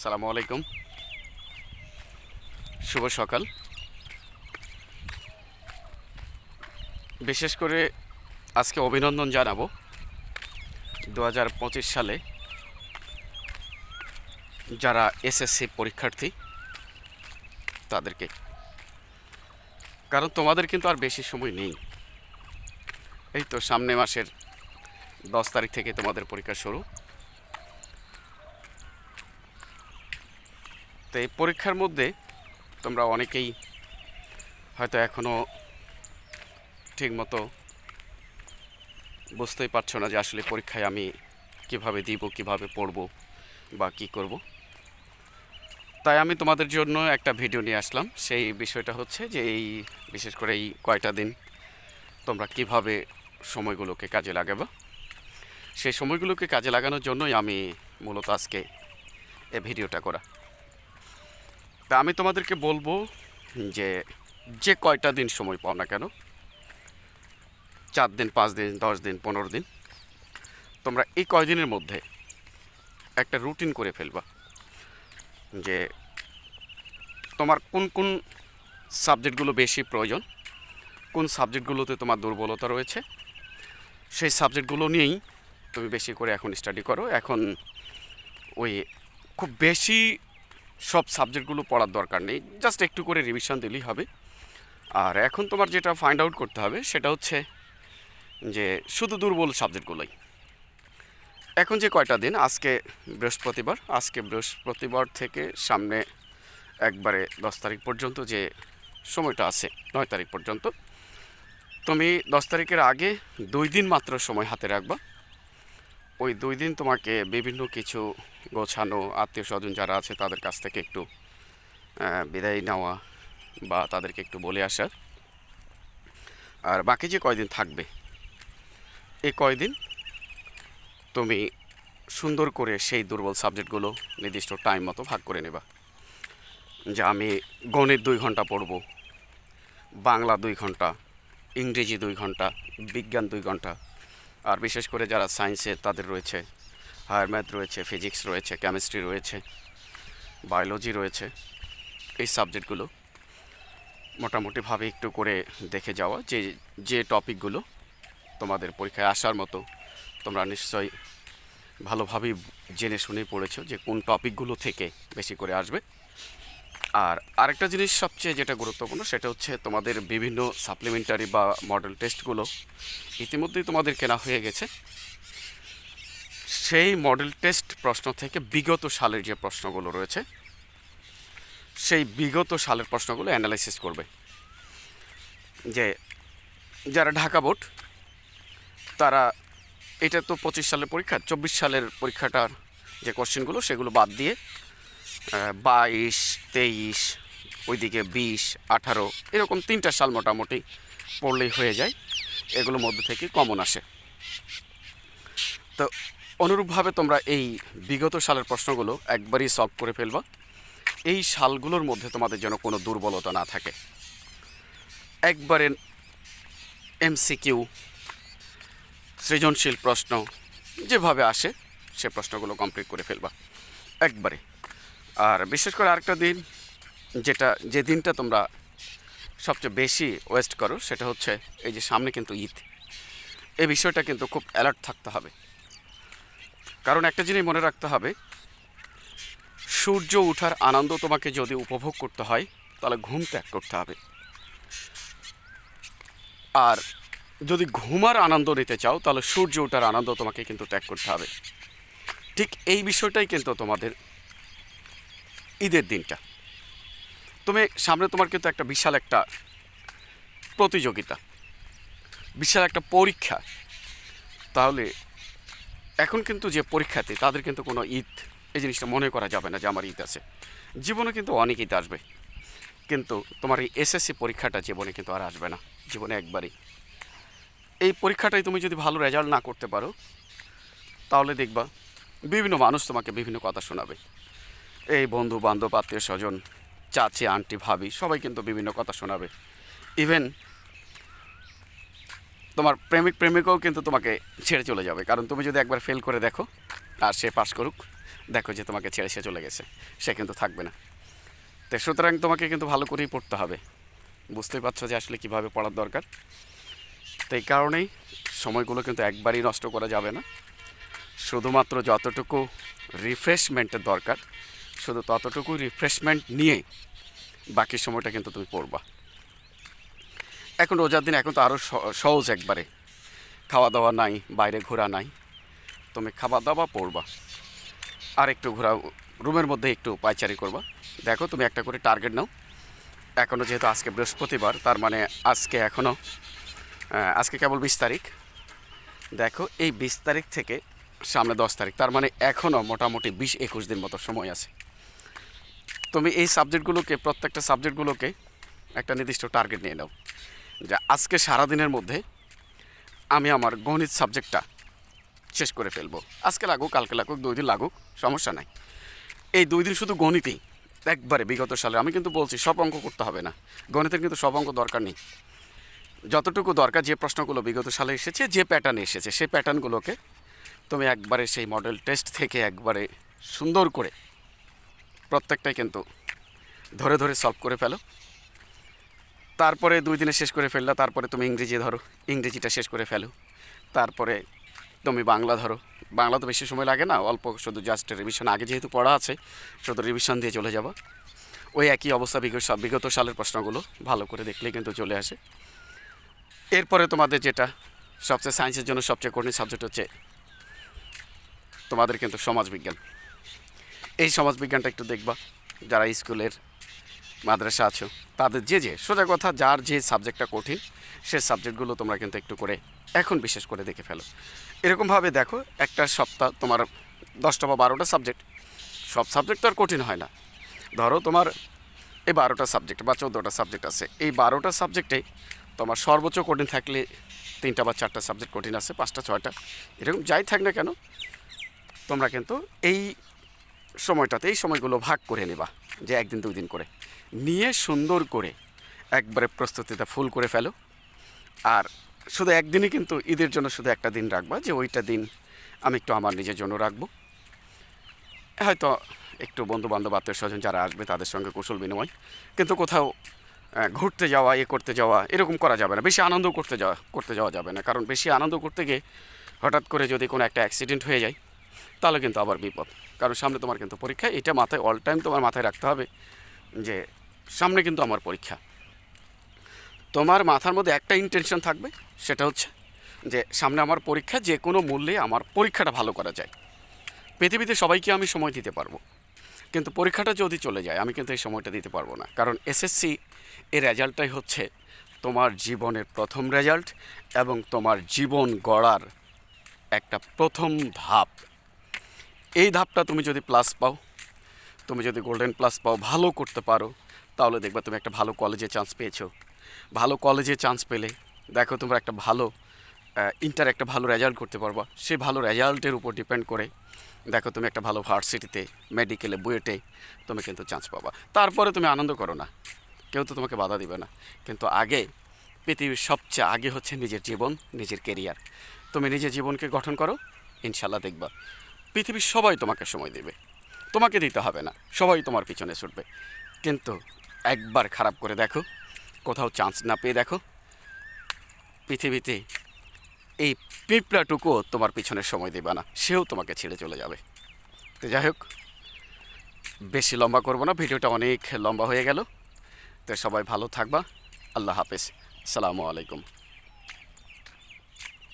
সালামু আলাইকুম। শুভ সকাল। বিশেষ করে আজকে অভিনন্দন জানাব। দু হাজার পঁচিশ সালে যারা এসএসসি পরীক্ষার্থী, তাদেরকে। কারণ তোমাদের কিন্তু আর বেশি সময় নেই। এই তো সামনে মাসের দশ তারিখ থেকে তোমাদের পরীক্ষা শুরু। তো এই পরীক্ষার মধ্যে তোমরা অনেকেই হয়তো এখনও ঠিকমতো বুঝতেই পারছ না যে আসলে পরীক্ষায় আমি কীভাবে দিব, কীভাবে পড়ব বা কি করব। তাই আমি তোমাদের জন্য একটা ভিডিও নিয়ে আসলাম। সেই বিষয়টা হচ্ছে যে এই বিশেষ করে এই কয়টা দিন তোমরা কীভাবে সময়গুলোকে কাজে লাগাবো। সেই সময়গুলোকে কাজে লাগানোর জন্যই আমি মূলত আজকে এই ভিডিওটা করা। তা আমি তোমাদেরকে বলব যে যে কয়টা দিন সময় পাও না কেন, চার দিন, পাঁচ দিন, দশ দিন, পনেরো দিন, তোমরা এই কয়দিনের মধ্যে একটা রুটিন করে ফেলবা যে তোমার কোন কোন সাবজেক্টগুলো বেশি প্রয়োজন, কোন সাবজেক্টগুলোতে তোমার দুর্বলতা রয়েছে, সেই সাবজেক্টগুলো নিয়েই তুমি বেশি করে এখন স্টাডি করো। এখন ওই খুব বেশি সব সাবজেক্টগুলো পড়ার দরকার নেই, জাস্ট একটু করে রিভিশন দিলেই হবে। আর এখন তোমার যেটা ফাইন্ড আউট করতে হবে, সেটা হচ্ছে যে শুধু দুর্বল সাবজেক্টগুলোই। এখন যে কয়টা দিন, আজকে বৃহস্পতিবার আজকে বৃহস্পতিবার থেকে সামনে একবারে দশ তারিখ পর্যন্ত যে সময়টা আছে, নয় তারিখ পর্যন্ত, তুমি দশ তারিখের আগে দুই দিন মাত্র সময় হাতে রাখবা। ওই দুই দিন তোমাকে বিভিন্ন কিছু গোছানো আত্মীয় স্বজন যারা আছে তাদের কাছ থেকে একটু বিদায় নেওয়া বা তাদেরকে একটু বলে আসা আর বাকি যে কয়দিন থাকবে, এই কয়দিন তুমি সুন্দর করে সেই দুর্বল সাবজেক্টগুলো নির্দিষ্ট টাইম মতো ভাগ করে নেবা, যে আমি গণিত দুই ঘণ্টা পড়ব, বাংলা দুই ঘণ্টা, ইংরেজি দুই ঘণ্টা, বিজ্ঞান দুই ঘণ্টা আর বিশেষ করে যারা সায়েন্সের তাদের রয়েছে, হায়ার ম্যাথ রয়েছে, ফিজিক্স রয়েছে, কেমিস্ট্রি রয়েছে, বায়োলজি রয়েছে, এই সাবজেক্টগুলো মোটামুটিভাবে একটু করে দেখে যাওয়া, যে যে টপিকগুলো তোমাদের পরীক্ষায় আসার মতো তোমরা নিশ্চয়ই ভালোভাবেই জেনে শুনে পড়েছো যে কোন টপিকগুলো থেকে বেশি করে আসবে। আর আরেকটা জিনিস সবচেয়ে যেটা গুরুত্বপূর্ণ, সেটা হচ্ছে তোমাদের বিভিন্ন সাপ্লিমেন্টারি বা মডেল টেস্টগুলো ইতিমধ্যেই তোমাদের কেনা হয়ে গেছে। সেই মডেল টেস্ট প্রশ্ন থেকে বিগত সালের যে প্রশ্নগুলো রয়েছে, সেই বিগত সালের প্রশ্নগুলো অ্যানালাইসিস করবে। যে যারা ঢাকা বোর্ড, তারা এটা তো পঁচিশ সালের পরীক্ষা, চব্বিশ সালের পরীক্ষাটার যে কোশ্চেনগুলো সেগুলো বাদ দিয়ে বাইশ, তেইশ, ওইদিকে বিশ, আঠারো, এরকম তিনটা সাল মোটামুটি পড়লেই হয়ে যায়। এগুলোর মধ্যে থেকে কমন আসে। তো অনুরূপভাবে তোমরা এই বিগত সালের প্রশ্নগুলো একবারই সলভ করে ফেলবা। এই সালগুলোর মধ্যে তোমাদের যেন কোনো দুর্বলতা না থাকে। একবারে এমসিকিউ সৃজনশীল প্রশ্ন, যেভাবে আসে, সে প্রশ্নগুলো কমপ্লিট করে ফেলবা। একবারে। আর বিশেষ করে আরেকটা দিন যেটা, যে দিনটা তোমরা সবচেয়ে বেশি ওয়েস্ট করো, সেটা হচ্ছে এই যে সামনে কিন্তু ঈদ। এই বিষয়টা কিন্তু খুব অ্যালার্ট থাকতে হবে। কারণ একটা জিনিস মনে রাখতে হবে, সূর্য ওঠার আনন্দ তোমাকে যদি উপভোগ করতে হয়, তাহলে ঘুম ত্যাগ করতে হবে। আর যদি ঘুমার আনন্দ নিতে চাও, তাহলে সূর্য ওঠার আনন্দ তোমাকে কিন্তু ত্যাগ করতে হবে। ঠিক এই বিষয়টাই কিন্তু তোমাদের ঈদের দিনটা। তুমি, সামনে তোমার কিন্তু একটা বিশাল একটা প্রতিযোগিতা, বিশাল একটা পরীক্ষা। তাহলে, এখন কিন্তু যে পরীক্ষাতে তাদের কিন্তু কোনো ঈদ, এই জিনিসটা মনে করা যাবে না যে আমার ঈদ আছে। জীবনে কিন্তু অনেক ঈদ আসবে। কিন্তু তোমার এই এসএসসি পরীক্ষাটা জীবনে কিন্তু আর আসবে না, জীবনে একবারই। এই পরীক্ষাটাই তুমি যদি ভালো রেজাল্ট না করতে পারো, তাহলে দেখবা, বিভিন্ন মানুষ তোমাকে বিভিন্ন কথা শোনাবে। এই বন্ধু বান্ধব, আত্মীয় স্বজন, চাচি, আন্টি, ভাবি, সবাই কিন্তু বিভিন্ন কথা শোনাবে। ইভেন তোমার প্রেমিক প্রেমিকাও কিন্তু তোমাকে ছেড়ে চলে যাবে। কারণ তুমি যদি একবার ফেল করে দেখো, আর সে পাস করুক, দেখো যে তোমাকে ছেড়ে সে চলে গেছে, সে কিন্তু থাকবে না। তো সুতরাং তোমাকে কিন্তু ভালো করেই পড়তে হবে। বুঝতেই পারছ যে আসলে কীভাবে পড়ার দরকার। তো এই কারণেই সময়গুলো কিন্তু একবারই নষ্ট করা যাবে না। শুধুমাত্র যতটুকু রিফ্রেশমেন্টের দরকার শুধু ততটুকু রিফ্রেশমেন্ট নিয়ে বাকি সময়টা কিন্তু তুমি পড়বা। এখন রোজার দিন এখন তো আরও সহজ একবারে। খাওয়া দাওয়া নাই, বাইরে ঘোরা নাই, তুমি খাওয়া দাওয়া পড়বা। আর একটু ঘোরা রুমের মধ্যে একটু পাইচারি করবা। দেখো তুমি একটা করে টার্গেট নাও। এখনও যেহেতু আজকে বৃহস্পতিবার, তার মানে আজকে এখনও আজকে কেবল বিশ তারিখ। দেখো এই বিশ তারিখ থেকে সামনে দশ তারিখ, তার মানে এখনও মোটামুটি বিশ একুশ দিন মতো সময় আছে। তুমি এই সাবজেক্টগুলোকে, প্রত্যেকটা সাবজেক্টগুলোকে একটা নির্দিষ্ট টার্গেট নিয়ে নাও। যে আজকে সারাদিনের মধ্যে আমি আমার গণিত সাবজেক্টটা শেষ করে ফেলব। আজকে লাগুক, কালকে লাগুক, দুই দিন লাগুক, সমস্যা নাই। এই দুই দিন শুধু গণিতেই, একবারে বিগত সালে। আমি কিন্তু বলছি, সব অঙ্ক করতে হবে না। গণিতের কিন্তু সব অঙ্ক দরকার নেই। যতটুকু দরকার, যে প্রশ্নগুলো বিগত সালে এসেছে, যে প্যাটার্নে এসেছে সেই প্যাটার্নগুলোকে তুমি একবারে সেই মডেল টেস্ট থেকে একবারে সুন্দর করে প্রত্যেকটাই কিন্তু ধরে ধরে সলভ করে ফেলো। তারপরে দুই দিনে শেষ করে ফেললা, তারপরে তুমি ইংরেজি ধরো, ইংরেজিটা শেষ করে ফেলো। তারপরে তুমি বাংলা ধরো। বাংলা তো বেশি সময় লাগে না, অল্প শুধু জাস্ট রিভিশন আগে যেহেতু পড়া আছে, শুধু রিভিশন দিয়ে চলে যাবা। ওই একই অবস্থা বিগত সালের প্রশ্নগুলো ভালো করে দেখলে কিন্তু চলে আসে। এরপরে তোমাদের যেটা সবচেয়ে সায়েন্সের জন্য সবচেয়ে কঠিন সাবজেক্ট হচ্ছে তোমাদের কিন্তু সমাজবিজ্ঞান। এই সমাজবিজ্ঞানটা একটু দেখবা, যারা স্কুলের মাদ্রাসা আছো, তাদের যে যে, সোজা কথা, যার যে সাবজেক্টটা কঠিন, সে সাবজেক্টগুলো তোমরা কিন্তু একটু করে, এখন বিশেষ করে দেখে ফেলো। এরকমভাবে দেখো, একটা সপ্তাহ তোমার দশটা বা বারোটা সাবজেক্ট, সব সাবজেক্ট তো আর কঠিন হয় না। ধরো তোমার এই বারোটা সাবজেক্ট বা চৌদ্দটা সাবজেক্ট আছে, এই বারোটা সাবজেক্টে তোমার সর্বোচ্চ কঠিন থাকলে তিনটা বা চারটা সাবজেক্ট কঠিন আছে, পাঁচটা, ছয়টা, এরকম যাই থাক না কেন, তোমরা কিন্তু এই সময়টাতে এই সময়গুলো ভাগ করে নেবা, যে একদিন দুই দিন করে। নিয়ে সুন্দর করে একবারে প্রস্তুতিটা ফুল করে ফেলো। আর শুধু একদিনই কিন্তু ঈদের জন্য শুধু একটা দিন রাখবা, যে ওইটা দিন আমি একটু আমার নিজের জন্য রাখব। হয়তো একটু বন্ধু বান্ধব আত্মীয় স্বজন যারা আসবে তাদের সঙ্গে কুশল বিনিময়। কিন্তু কোথাও ঘুরতে যাওয়া, এ করতে যাওয়া, এরকম করা যাবে না। বেশি আনন্দ করতে যাওয়া করতে যাওয়া যাবে না। কারণ বেশি আনন্দ করতে গিয়ে হঠাৎ করে যদি কোনো একটা অ্যাক্সিডেন্ট হয়ে যায় তাহলে কিন্তু আবার বিপদ। কারণ সামনে তোমার কিন্তু পরীক্ষা, এটা মাথায় অল টাইম তোমার মাথায় রাখতে হবে যে সামনে কিন্তু আমার পরীক্ষা। তোমার মাথার মধ্যে একটা ইন্টেনশন থাকবে, সেটা হচ্ছে যে সামনে আমার পরীক্ষা যে কোনো মূল্যে আমার পরীক্ষাটা ভালো করা যায়। পৃথিবীতে সবাইকে আমি সময় দিতে পারব। কিন্তু পরীক্ষাটা যদি চলে যায়, আমি কিন্তু এই সময়টা দিতে পারব না। কারণ এসএসসি এর রেজাল্টটাই হচ্ছে তোমার জীবনের প্রথম রেজাল্ট এবং তোমার জীবন গড়ার একটা প্রথম ধাপ। এই ধাপটা তুমি যদি প্লাস পাও, তুমি যদি গোল্ডেন প্লাস পাও, ভালো করতে পারো, তাহলে দেখবা তুমি একটা ভালো কলেজে চান্স পেয়েছ। ভালো কলেজে চান্স পেলে দেখো তোমরা একটা ভালো ইন্টার একটা ভালো রেজাল্ট করতে পারবা। সেই ভালো রেজাল্টের উপর ডিপেন্ড করে দেখো তুমি একটা ভালো ভার্সিটিতে মেডিকেলে বুয়েটে তুমি কিন্তু চান্স পাবা। তারপরে তুমি আনন্দ করো না। কেউ তো তোমাকে বাধা দিবে না। কিন্তু আগে পৃথিবীর সবচেয়ে আগে হচ্ছে নিজের জীবন, নিজের কেরিয়ার তুমি নিজের জীবনকে গঠন করো, ইনশাল্লাহ দেখবা। পৃথিবীর সবাই তোমাকে সময় দেবে। তোমাকে দিতে হবে না। সবাই তোমার পিছনে ছুটবে। কিন্তু একবার খারাপ করে দেখো, কোথাও চান্স না পেয়ে দেখো, পৃথিবীতে এই পিঁপড়াটুকুও তোমার পিছনে সময় দেবে না। সেও তোমাকে ছেড়ে চলে যাবে। তো যাই হোক, বেশি লম্বা করব না। ভিডিওটা অনেক লম্বা হয়ে গেল। তো সবাই ভালো থাকবা। আল্লাহ হাফেজ। সালামু আলাইকুম।